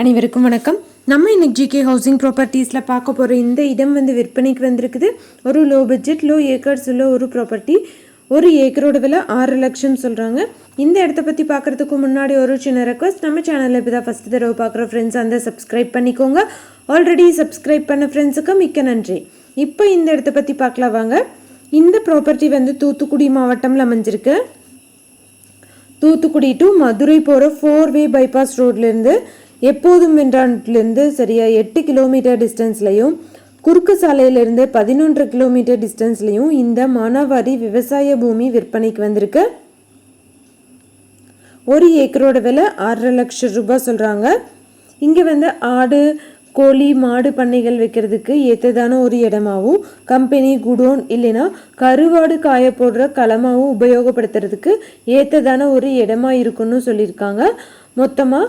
அனைவருக்கும் வணக்கம். நம்ம இன்னைக்கு ஜிகே ஹவுசிங் ப்ராப்பர்ட்டிஸில் பார்க்க போகிற இந்த இடம் வந்து விற்பனைக்கு வந்திருக்குது. ஒரு லோ பட்ஜெட் லோ ஏக்கர்ஸ் உள்ள ஒரு ப்ராப்பர்ட்டி ஒரு ஏக்கரோட விலை ஆறு லட்சம் சொல்கிறாங்க இந்த இடத்த பற்றி பார்க்குறதுக்கு முன்னாடி ஒரு சின்ன ரெக்வஸ்ட் நம்ம சேனலில் இப்போ தான் ஃபஸ்ட் தடவை பார்க்குற ஃப்ரெண்ட்ஸ் அந்த சப்ஸ்கிரைப் பண்ணிக்கோங்க. ஆல்ரெடி சப்ஸ்கிரைப் பண்ண ஃப்ரெண்ட்ஸுக்கு மிக்க நன்றி. இப்போ இந்த இடத்த பற்றி பார்க்கலாம் வாங்க. இந்த ப்ராப்பர்ட்டி வந்து தூத்துக்குடி மாவட்டம்ல அமைஞ்சிருக்கு. தூத்துக்குடி டு மதுரை போகிற ஃபோர் வே பைபாஸ் ரோட்லேருந்து எப்போதும் வென்றான்லேருந்து சரியாக எட்டு கிலோமீட்டர் டிஸ்டன்ஸ்லையும் குறுக்கு சாலையிலேருந்து பதினொன்று கிலோமீட்டர் டிஸ்டன்ஸ்லையும் இந்த மானாவாரி விவசாய பூமி விற்பனைக்கு வந்திருக்கு. ஒரு ஏக்கரோட விலை ஆறரை லட்சம் ரூபாய் சொல்கிறாங்க இங்கே வந்து ஆடு கோழி மாடு பண்ணைகள் வைக்கிறதுக்கு ஏற்றதான ஒரு இடமாவும் கம்பெனி குடோன் இல்லைன்னா கருவாடு காய போடுற களமாகவும் உபயோகப்படுத்துறதுக்கு ஏற்றதான ஒரு இடமா இருக்குன்னு சொல்லியிருக்காங்க. மொத்தமாக